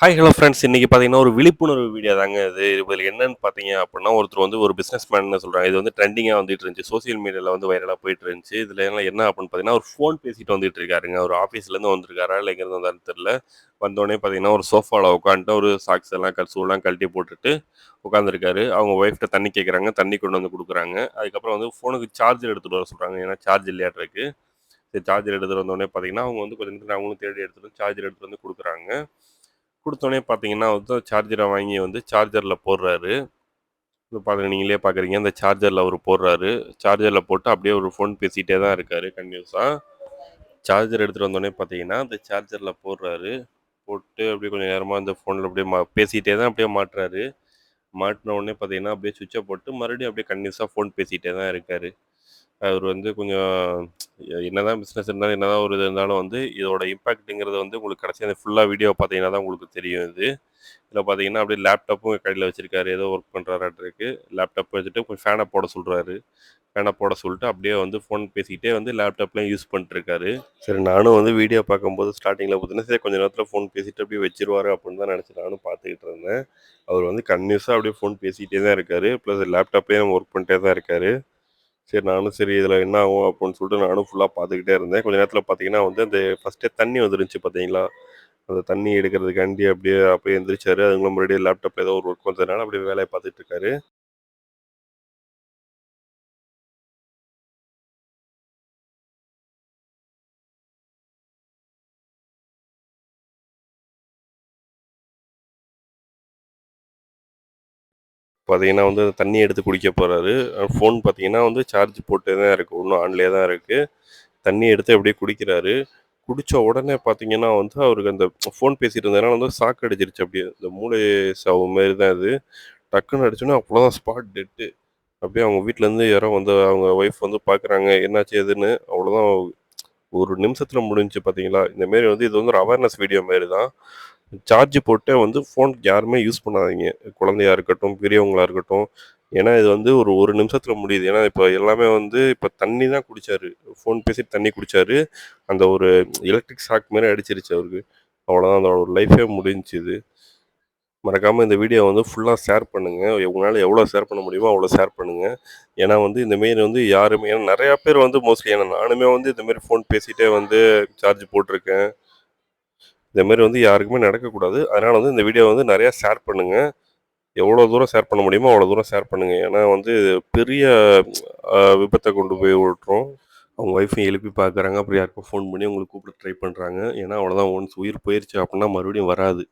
Hi hello friends இன்றைக்கி பார்த்தீங்கன்னா ஒரு விழிப்புணர்வு வீடியோ தாங்க இது. இதில் என்னன்னு பார்த்தீங்க அப்படின்னா ஒருத்தர் வந்து ஒரு பிஸ்னஸ் மேன் சொல்கிறாங்க இது வந்து ட்ரெண்டிங்காக வந்துட்டு இருந்துச்சு. சோஷியல் மீடியாவில் வந்து வைரலாக போயிட்டு இருந்துச்சு. இதில் எல்லாம் என்ன அப்படின்னு பார்த்தீங்கன்னா ஒரு ஃபோன் பேசிட்டு வந்துட்டு இருக்காருங்க. ஒரு ஆஃபீஸ்லேருந்து வந்திருக்காரா இல்லை எங்கேருந்து வந்தாலும் தெரில வந்தோடனே பார்த்தீங்கன்னா ஒரு சோஃபாவில் உட்காந்துட்டு ஒரு சாக்ஸ் எல்லாம் கல் கழட்டி போட்டுட்டு உட்காந்துருக்காரு அவங்க ஒய்ஃப்ட்ட தண்ணி கேட்குறாங்க தண்ணி கொண்டு வந்து கொடுக்குறாங்க. அதுக்கப்புறம் வந்து ஃபோனுக்கு சார்ஜர் எடுத்துகிட்டு வர சொல்கிறாங்க ஏன்னா சார்ஜ் இல்லையாட்டிருக்கு சரி சார்ஜர் எடுத்துகிட்டு வந்தோடனே பார்த்தீங்கன்னா அவங்க வந்து கொஞ்சம் நேரத்தில் அவங்களும் தேடி எடுத்துகிட்டு வந்து சார்ஜர் எடுத்துகிட்டு வந்து கொடுக்குறாங்க. கொடுத்தோன்னே பார்த்தீங்கன்னா வந்து சார்ஜரை வாங்கி வந்து சார்ஜரில் போடுறாரு. இப்போ பார்த்து நீங்களே பார்க்குறீங்க அந்த சார்ஜரில் அவர் போடுறாரு. சார்ஜரில் போட்டு அப்படியே ஒரு ஃபோன் பேசிகிட்டே தான் இருக்கார் கன்யூஸாக சார்ஜர் எடுத்துகிட்டு வந்தோடனே பார்த்தீங்கன்னா அந்த சார்ஜரில் போடுறாரு. போட்டு அப்படியே கொஞ்சம் நேரமாக அந்த ஃபோனில் அப்படியே மா பேசிகிட்டே தான் அப்படியே மாட்டுறாரு. மாட்டின உடனே பார்த்தீங்கன்னா அப்படியே சுவிட்சை போட்டு மறுபடியும் அப்படியே கன்யூஸாக ஃபோன் பேசிகிட்டே தான் இருக்கார். அவர் வந்து கொஞ்சம் என்னதான் பிஸ்னஸ் இருந்தாலும் என்னதான் ஒரு இது இருந்தாலும் வந்து இதோட இம்பாக்ட்டுங்கிறது வந்து உங்களுக்கு கடைசி அந்த ஃபுல்லாக வீடியோ பார்த்தீங்கன்னா தான் உங்களுக்கு தெரியும் இது. இதில் பார்த்தீங்கன்னா அப்படியே லேப்டாப்பும் கடையில் வச்சிருக்காரு. ஏதோ ஒர்க் பண்ணுறாராட்டிருக்கு லேப்டாப் வச்சுட்டு கொஞ்சம் ஃபேனை போட சொல்கிறாரு ஃபேனை போட சொல்லிட்டு அப்படியே வந்து ஃபோன் பேசிக்கிட்டே வந்து லேப்டாப்லாம் யூஸ் பண்ணிட்டுருக்காரு சரி நானும் வந்து வீடியோ பார்க்கும்போது ஸ்டார்டிங்கில் பார்த்தீங்கன்னா சரி கொஞ்சம் நேரத்தில் ஃபோன் பேசிட்டு அப்படியே வச்சிருவாரு அப்படின்னு தான் நினச்சி நானும் பார்த்துக்கிட்டு இருந்தேன். அவர் வந்து கன்யூஸாக அப்படியே ஃபோன் பேசிகிட்டே தான் இருக்காரு. ப்ளஸ் லேப்டாப்லேயும் ஒர்க் பண்ணிட்டே தான் இருக்காரு. சரி நானும் சரி இதில் என்ன ஆகும் அப்படின்னு சொல்லிட்டு நானும் ஃபுல்லாக பார்த்துக்கிட்டே இருந்தேன். கொஞ்சம் நேரத்தில் பார்த்தீங்கன்னா வந்து அந்த ஃபஸ்ட்டே தண்ணி வந்துருந்துச்சு பார்த்தீங்களா அந்த தண்ணி எடுக்கிறதுக்காண்டி அப்படியே அப்படியே எந்திரிச்சாரு. அதுங்களும் மறுபடியும் லேப்டாப்பில் ஏதோ ஒரு ஒர்க் வந்ததுனால அப்படியே வேலையை பார்த்துட்டு இருக்காரு. பார்த்தீங்கன்னா வந்து தண்ணி எடுத்து குடிக்க போகிறாரு ஃபோன் பார்த்தீங்கன்னா வந்து சார்ஜ் போட்டே தான் இருக்குது இன்னும் ஆன்லேயே தான் இருக்குது தண்ணி எடுத்து அப்படியே குடிக்கிறாரு. குடித்த உடனே பார்த்தீங்கன்னா வந்து அவருக்கு அந்த ஃபோன் பேசிகிட்டு இருந்ததுனால வந்து சாக்கு அடிச்சிருச்சு அப்படியே. இந்த மூளை சாவு மாதிரி தான் இது. டக்குன்னு அடிச்சோன்னே அவ்வளோதான் ஸ்பாட் டெட்டு அப்படியே அவங்க வீட்டிலேருந்து யாரோ வந்து அவங்க ஒய்ஃப் வந்து பார்க்குறாங்க என்னாச்சு எதுன்னு அவ்வளோதான் ஒரு நிமிஷத்தில் முடிஞ்சு பார்த்தீங்களா இந்தமாரி வந்து இது வந்து ஒரு அவேர்னஸ் வீடியோ மாரி தான் சார்ஜ் போட்டு வந்து ஃபோன் யாருமே யூஸ் பண்ணாதீங்க. குழந்தையா இருக்கட்டும் பெரியவங்களா இருக்கட்டும். ஏன்னா இது வந்து ஒரு ஒரு நிமிஷத்தில் முடியுது. ஏன்னா இப்போ எல்லாமே வந்து இப்போ தண்ணி தான் குடித்தாரு ஃபோன் பேசிட்டு தண்ணி குடித்தாரு அந்த ஒரு எலக்ட்ரிக் ஷாக் மாரி அடிச்சிருச்சு அவருக்கு. அவ்வளோதான் அதோட லைஃபே முடிஞ்சுது மறக்காமல் இந்த வீடியோ வந்து ஃபுல்லாக ஷேர் பண்ணுங்கள் உங்களால் எவ்வளோ ஷேர் பண்ண முடியுமோ அவ்வளோ ஷேர் பண்ணுங்கள் ஏன்னா வந்து இந்தமாரி வந்து யாருமே ஏன்னா நிறையா பேர் வந்து மோஸ்ட்லி ஏன்னா நானுமே வந்து இந்தமாரி ஃபோன் பேசிகிட்டே வந்து சார்ஜ் போட்டிருக்கேன். இந்தமாரி வந்து யாருக்குமே நடக்கக்கூடாது. அதனால் வந்து இந்த வீடியோ வந்து நிறையா ஷேர் பண்ணுங்கள் எவ்வளோ தூரம் ஷேர் பண்ண முடியுமோ அவ்வளோ தூரம் ஷேர் பண்ணுங்கள் ஏன்னா வந்து பெரிய விபத்தை கொண்டு போய் விட்டுரும். அவங்க ஒய்ஃபையும் எழுப்பி பார்க்குறாங்க அப்புறம் யாருக்கும் ஃபோன் பண்ணி உங்களுக்கு கூப்பிட ட்ரை பண்ணுறாங்க ஏன்னா அவ்வளோதான் ஒன்ஸ் உயிர் போயிடுச்சு அப்படின்னா மறுபடியும் வராது.